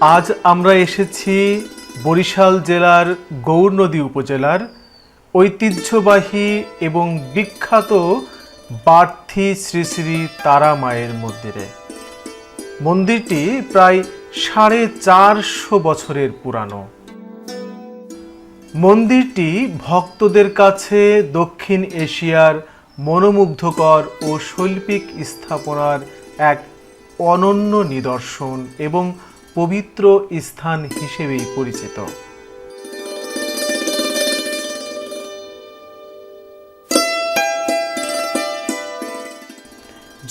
আজ আমরা এসেছি বরিশাল জেলার গৌরনদী উপজেলার ঐতিহ্যবাহী এবং বিখ্যাত বার্থি শ্রী শ্রী তারা মায়ের মন্দিরে। মন্দিরটি প্রায় সাড়ে চারশো বছরের পুরানো। মন্দিরটি ভক্তদের কাছে দক্ষিণ এশিয়ার মনোমুগ্ধকর ও শৈল্পিক স্থাপনার এক অনন্য নিদর্শন এবং পবিত্র স্থান হিসেবেই পরিচিত।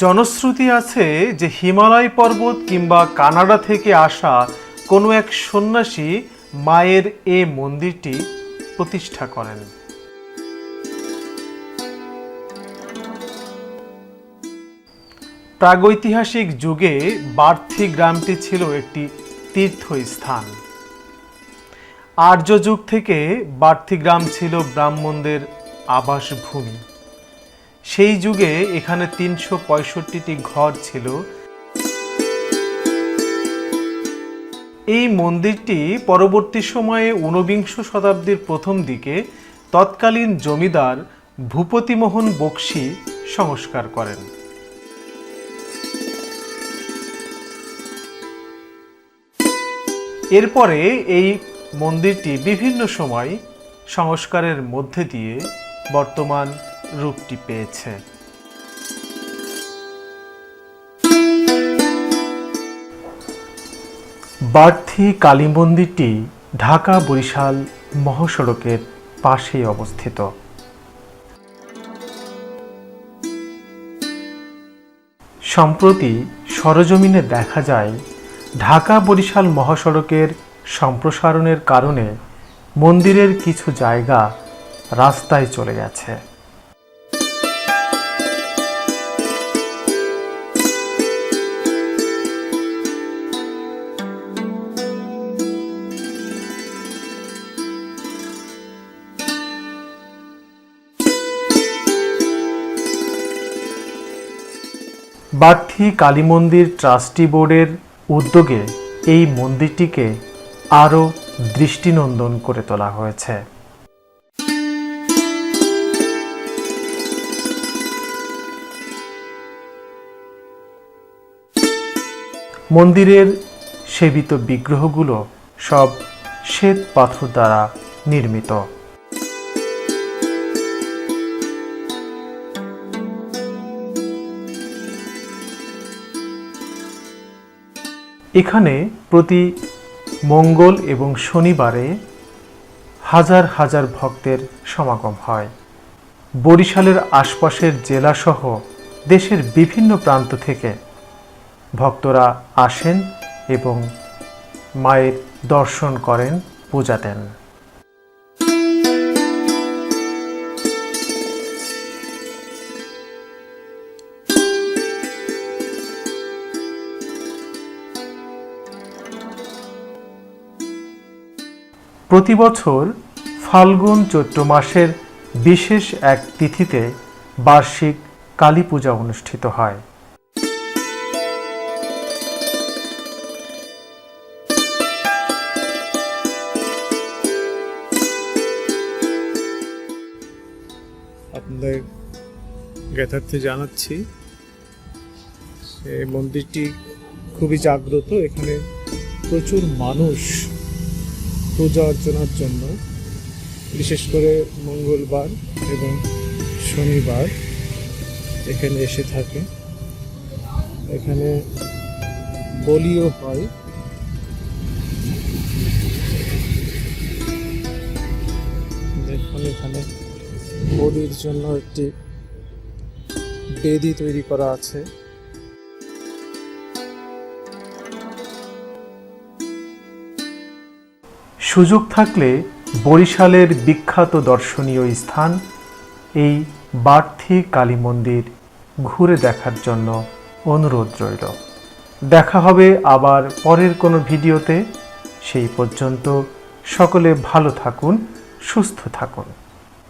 জনশ্রুতি আছে যে হিমালয় পর্বত কিংবা কানাডা থেকে আসা কোনো এক সন্ন্যাসী মায়ের এ মন্দিরটি প্রতিষ্ঠা করেন। প্রাগৈতিহাসিক যুগে বার্থি গ্রামটি ছিল একটি তীর্থস্থান। আর্য যুগ থেকে বার্থি গ্রাম ছিল ব্রাহ্মণদের আবাসভূমি। সেই যুগে এখানে তিনশো পঁয়ষট্টিটি ঘর ছিল। এই মন্দিরটি পরবর্তী সময়ে ঊনবিংশ শতাব্দীর প্রথম দিকে তৎকালীন জমিদার ভূপতিমোহন বক্সি সংস্কার করেন। এরপরে এই মন্দিরটি বিভিন্ন সময় সংস্কারের মধ্যে দিয়ে বর্তমান রূপটি পেয়েছে। বার্থি কালী মন্দিরটি ঢাকা বরিশাল মহাসড়কের পাশেই অবস্থিত। সম্প্রতি সরজমিনে দেখা যায় ঢাকা বরিশাল মহাসড়কের সম্প্রসারণের কারণে মন্দিরের কিছু জায়গা রাস্তায় চলে গেছে। বার্থি কালী মন্দির ট্রাস্টি বোর্ডের উদ্যোগে এই মন্দিরটিকে আরও দৃষ্টিনন্দন করে তোলা হয়েছে। মন্দিরের সেবিত বিগ্রহগুলো সব শ্বেত পাথর দ্বারা নির্মিত। এখানে প্রতি মঙ্গল এবং শনিবারে হাজার হাজার ভক্তের সমাগম হয়। বরিশালের আশপাশের জেলাসহ দেশের বিভিন্ন প্রান্ত থেকে ভক্তরা আসেন এবং মায়ের দর্শন করেন, পূজা দেন। প্রতি বছর ফাল্গুন চৈত্র মাসের বিশেষ এক তিথিতে বার্ষিক কালী পূজা অনুষ্ঠিত হয়। আপনাদের জ্ঞাতার্থে জানাচ্ছি, এই মন্দিরটি খুবই জাগ্রত। এখানে প্রচুর মানুষ পূজা অর্চনার জন্য, বিশেষ করে মঙ্গলবার এবং শনিবার এখানে এসে থাকে। এখানে বলিও হয়। দেখুন এখানে বলির জন্য একটি বেদি তৈরি করা আছে। সুযোগ থাকলে বরিশালের বিখ্যাত দর্শনীয় স্থান এই বার্থি কালী মন্দির ঘুরে দেখার জন্য অনুরোধ রইল। দেখা হবে আবার পরের কোনো ভিডিওতে। সেই পর্যন্ত সকলে ভালো থাকুন, সুস্থ থাকুন।